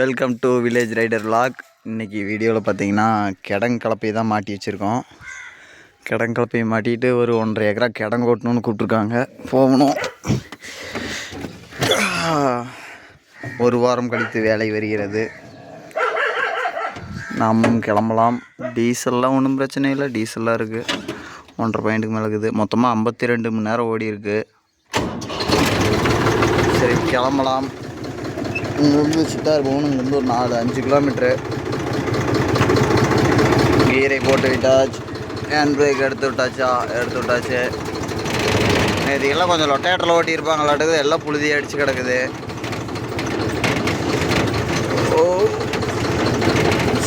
Welcome to village rider vlog இன்றைக்கி வீடியோவில் பார்த்தீங்கன்னா கிடங்கு தான் மாட்டி வச்சுருக்கோம். கிடங்கு கலப்பையை மாட்டிட்டு ஒரு ஒன்றரை ஏக்கரா கிடங்கு ஓட்டணும்னு கூப்பிட்ருக்காங்க போகணும். ஒரு வாரம் கழித்து வேலை வருகிறது. நாமும் கிளம்பலாம். டீசல்லாம் ஒன்றும் பிரச்சனை இல்லை. டீசல்லாம் இருக்குது ஒன்றரை பாயிண்ட்டுக்கு மேலே இருக்குது. மொத்தமாக ஐம்பத்தி ரெண்டு மணி நேரம் ஓடி இருக்குது சரி கிளம்பலாம். இங்கேருந்து சித்தார் போகணும் இங்கேருந்து ஒரு நாலு அஞ்சு கிலோமீட்ரு கீரை போட்டு விட்டாச்சு. ஹேண்ட் பிரேக் எடுத்து விட்டாச்சா? எடுத்து விட்டாச்சு. நேற்றுக்கெல்லாம் கொஞ்சம் லொட்டேட்டரில் ஓட்டியிருப்பாங்களாட்டுக்குது. எல்லாம் புழுதி அடித்து கிடக்குது. ஓ.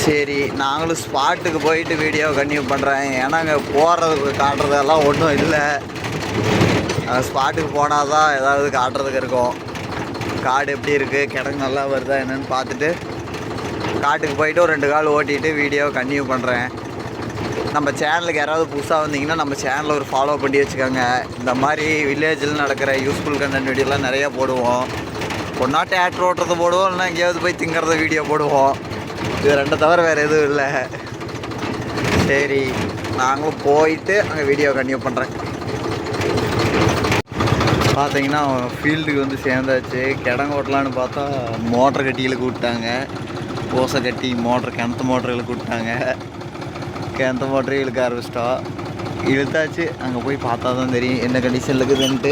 சரி நாங்களும் ஸ்பாட்டுக்கு போயிட்டு வீடியோ கன்டினியூ பண்ணுறேன் ஏன்னா அங்கே போகிறதுக்கு காட்டுறதெல்லாம் ஒன்றும் இல்லை. ஸ்பாட்டுக்கு போனால் தான் ஏதாவது காட்டுறதுக்கு இருக்கும். காடு எப்படி இருக்குது கிடங்கு நல்லா வருதா என்னென்னு பார்த்துட்டு காட்டுக்கு போயிட்டு ஒரு ரெண்டு கால் ஓட்டிட்டு வீடியோ கன்டினியூ பண்ணுறேன் நம்ம சேனலுக்கு யாராவது புதுசாக வந்தீங்கன்னா நம்ம சேனலை ஒரு ஃபாலோ பண்ணி வச்சுக்கோங்க. இந்த மாதிரி வில்லேஜில் நடக்கிற யூஸ்ஃபுல் கண்டென்ட் வீடியோலாம் நிறையா போடுவோம். ஒன்றா டேட்ரு ஓட்டுறது போடுவோம் இல்லைனா எங்கேயாவது போய் திங்கிறத வீடியோ போடுவோம். இது ரெண்டை தவிர வேறு எதுவும் இல்லை. சரி நாங்களும் போயிட்டு அங்கே வீடியோ கன்டினியூ பண்ணுறேன் பார்த்தீங்கன்னா ஃபீல்டுக்கு வந்து சேர்ந்தாச்சு. கிடங்கு ஓட்டலான்னு பார்த்தா மோட்டர் கட்டியில் கூப்பிட்டாங்க. ஓசை கட்டி மோட்டர் கிணத்து மோட்டர்களுக்கு கூப்பிட்டாங்க. கிணத்து மோட்டரே இழுக்க ஆரம்பிச்சிட்டோம். இழுத்தாச்சு. அங்கே போய் பார்த்தா தான் தெரியும் என்ன கண்டிஷனில் இருக்குதுன்ட்டு.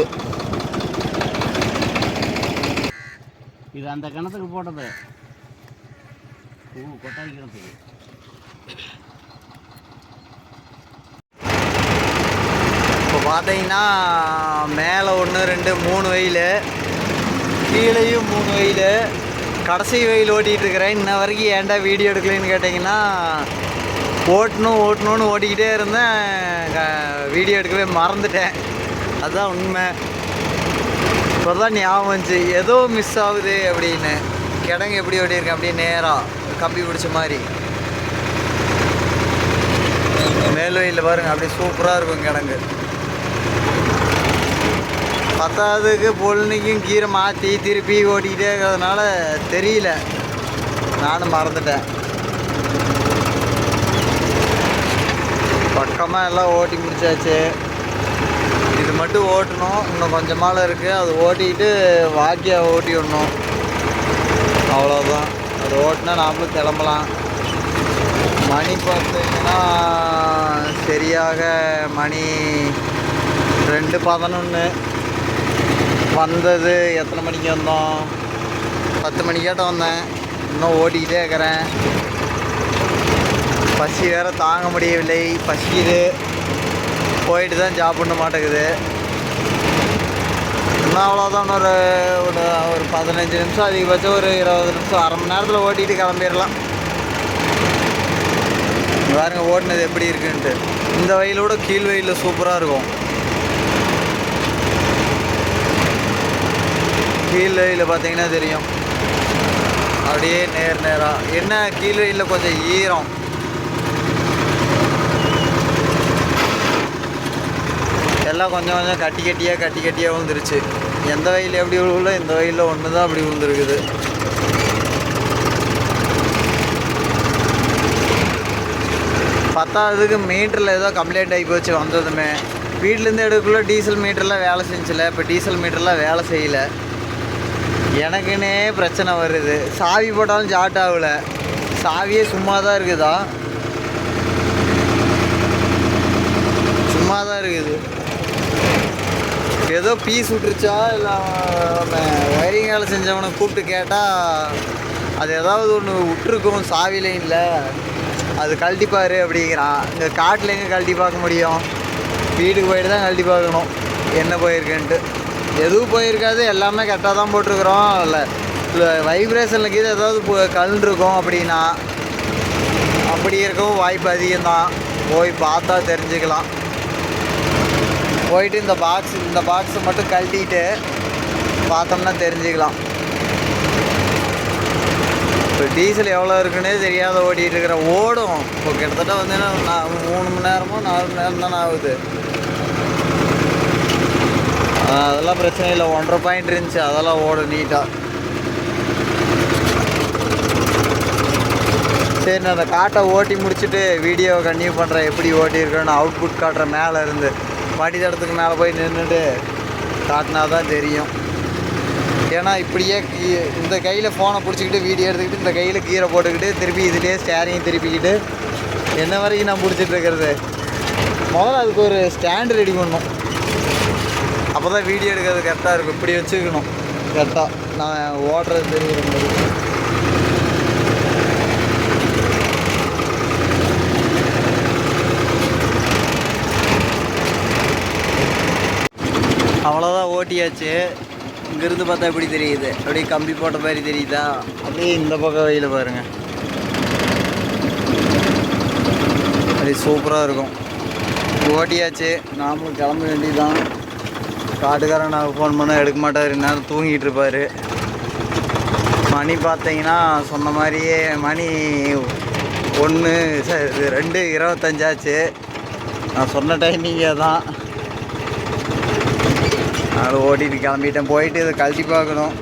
இது அந்த கிணத்துக்கு போட்டது. ஓ கொட்டாய் கிணத்துக்கு. பார்த்தீங்கன்னா மேலே ஒன்று ரெண்டு மூணு வெயில். கீழேயும் மூணு வெயில். கடைசி வெயில் ஓட்டிகிட்ருக்கிறேன் இன்ன வரைக்கும் ஏன்டா வீடியோ எடுக்கலைன்னு கேட்டிங்கன்னா ஓட்டணும் ஓட்டணும்னு ஓட்டிக்கிட்டே இருந்தேன். வீடியோ எடுக்கவே மறந்துட்டேன். அதுதான் உண்மை. இப்போ தான் ஞாபகம் வந்துச்சு. ஏதோ மிஸ் ஆகுது அப்படின்னு. கிடங்கு எப்படி ஓட்டியிருக்கேன் அப்படியே நேராக கம்பி பிடிச்ச மாதிரி. மேல் வெயிலில் பாருங்க அப்படியே சூப்பராக இருக்கும் கிடங்கு. பத்தாவதுக்கு பொழுனிக்கும் கீரை மாற்றி திருப்பி ஓட்டிக்கிட்டே இருக்கிறதுனால தெரியல. நானும் மறந்துட்டேன். பக்கமாக எல்லாம் ஓட்டி முடிச்சாச்சு. இது மட்டும் ஓட்டணும். இன்னும் கொஞ்சமால இருக்குது அது ஓட்டிக்கிட்டு வாக்கியாக ஓட்டி விடணும். அவ்வளோதான் அது ஓட்டினா நாமளும் கிளம்பலாம். மணி பார்த்தீங்கன்னா சரியாக மணி ரெண்டு பதினொன்று வந்தது எத்தனை மணிக்கு வந்தோம்? பத்து மணிக்காட்ட வந்தேன். இன்னும் ஓட்டிக்கிட்டே இருக்கிறேன். பசி வேற தாங்க முடியவில்லை. பசிக்குது. போயிட்டு தான் ஜாப் பண்ண மாட்டேங்குது. இன்னும் அவ்வளோதான் ஒரு ஒரு ஒரு பதினஞ்சு நிமிஷம் அதிகபட்சம் ஒரு இருபது நிமிஷம் அரை மணி நேரத்தில் ஓட்டிகிட்டு கிளம்பிடலாம். பாருங்க ஓட்டுனது எப்படி இருக்குன்ட்டு. இந்த வயலோட கீழ் வயலில் சூப்பராக இருக்கும். கீழ் வெயிலில் பார்த்தீங்கன்னா தெரியும். அப்படியே நேர் நேராக என்ன கீழ் வெயிலில் கொஞ்சம் ஈரம்? எல்லாம் கொஞ்சம் கொஞ்சம் கட்டி கட்டியாக கட்டி கட்டியாக விழுந்துருச்சு. எந்த வயலில் எப்படி விழுவல இந்த வயலில் ஒன்று தான் அப்படி விழுந்துருக்குது. பத்தாவதுக்கு மீட்டரில் ஏதோ கம்ப்ளைண்ட் ஆகி போச்சு வந்ததுமே. வீட்டிலேருந்து எடுக்கக்குள்ள டீசல் மீட்டர்லாம் வேலை செஞ்சில. இப்போ டீசல் மீட்டர்லாம் வேலை செய்யலை. எனக்குன்னே பிரச்சனை வருது. சாவி போட்டாலும் ஜாட் ஆகல. சாவியே சும்மா தான் இருக்குதா? சும்மா தான் இருக்குது. ஏதோ பீஸ் விட்டுருச்சா? இல்லை வயரிங் வேலை செஞ்சவனை கூப்பிட்டு கேட்டால் அது ஏதாவது ஒன்று விட்டுருக்கும் சாவி இல்லை அது கழட்டிப்பார் அப்படிங்கிறான். இங்கே காட்டில் எங்கே கழட்டி பார்க்க முடியும்? வீட்டுக்கு போயிட்டு தான் கழட்டி பார்க்கணும். என்ன போயிருக்குன்ட்டு. எதுவும் போயிருக்காது எல்லாமே கரெக்டாக தான் போட்டிருக்கிறோம். இல்லை வைப்ரேஷனில் கீது ஏதாவது பு- அப்படின்னா அப்படி இருக்கவும் வாய்ப்பு அதிகம்தான். போய் பார்த்தா தெரிஞ்சுக்கலாம். போயிட்டு இந்த பாக்ஸ் இந்த பாக்ஸை மட்டும் கழட்டிட்டு பார்த்தோம்னா தெரிஞ்சுக்கலாம். இப்போ டீசல் எவ்வளோ இருக்குன்னே தெரியாத ஓடிட்டு இருக்கிற ஓடும். இப்போ கிட்டத்தட்ட வந்து நான் மூணு மணி நேரமோ நாலு மணி நேரம் தானே ஆகுது. அதெல்லாம் பிரச்சனை இல்லை. ஒன்றரை பாயிண்ட் இருந்துச்சு. அதெல்லாம் ஓடும் நீட்டாக சரி நான் அந்த காட்டை ஓட்டி முடிச்சுட்டு வீடியோ கன்டினியூ பண்ணுறேன் எப்படி ஓட்டி இருக்கேன்னு அவுட்புட் காட்டுறேன் மேலே இருந்து. வடிதடத்துக்கு மேலே போய் நின்றுட்டு காட்டினா தான் தெரியும். ஏன்னா இப்படியே கீ- இந்த கையில் ஃபோனை பிடிச்சிக்கிட்டு வீடியோ எடுத்துக்கிட்டு இந்த கையில் கீரை போட்டுக்கிட்டு திருப்பி இதுலேயே ஸ்டேரிங் திருப்பிக்கிட்டு என்ன வரைக்கும் நான் பிடிச்சிட்டு இருக்கிறது? முதல்ல அதுக்கு ஒரு ஸ்டாண்டு ரெடி பண்ணணும். அப்போ தான் வீடியோ எடுக்கிறது கரெக்டாக இருக்கும். இப்படி வச்சுக்கணும் கரெக்டாக நான் ஓடுறது தெரியுற மாதிரி. அவ்வளோதான் ஓட்டியாச்சு. இங்கேருந்து பார்த்தா எப்படி தெரியுது? அப்படியே கம்பி போட்ட மாதிரி தெரியுதா? அப்படியே இந்த பக்கம் வெயில் பாருங்கள் அப்படியே சூப்பராக இருக்கும். ஓட்டியாச்சு. நாமளும் கிளம்ப வேண்டியதுதான். காட்டுக்காரன் நான் ஃபோன் பண்ணால் எடுக்க மாட்டார். நேரம் தூங்கிட்டு இருப்பார். மணி பார்த்தீங்கன்னா சொன்ன மாதிரியே மணி ஒன்று ரெண்டு இருபத்தஞ்சாச்சு. நான் சொன்ன டைமிங்கே தான். நான் ஓட்டிட்டு கிளம்பிட்டேன். போயிட்டு இதை கழட்டி பார்க்கணும்.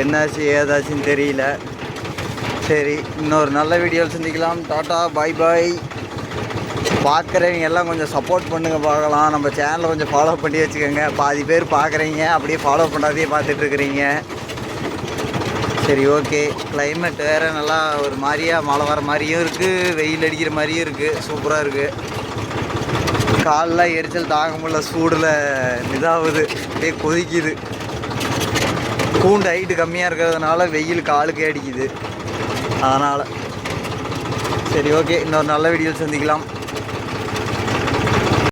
என்னாச்சு ஏதாச்சுன்னு தெரியல. சரி இன்னொரு நல்ல வீடியோவில் சந்திக்கலாம். டாட்டா பாய் பாய் பார்க்குறவங்க எல்லாம் கொஞ்சம் சப்போர்ட் பண்ணுங்க பார்க்கலாம். நம்ம சேனலை கொஞ்சம் ஃபாலோ பண்ணி வச்சுக்கோங்க. பாதி பேர் பார்க்குறீங்க அப்படியே ஃபாலோ பண்ணாதே பார்த்துட்ருக்குறீங்க சரி ஓகே கிளைமேட் வேறு நல்லா ஒரு மாதிரியா மழை வர மாதிரியும் இருக்குது வெயில் அடிக்கிற மாதிரியும் இருக்குது சூப்பராக இருக்குது காலெலாம் எரிச்சல் தாங்க முடியல சூடில் இதாகுது. அப்படியே கொதிக்குது. கூண்டு ஹைட்டு கம்மியாக இருக்கிறதுனால வெயில் காலுக்கே அடிக்குது. அதனால். சரி ஓகே இன்னொரு நல்ல வீடியோ சந்திக்கலாம்.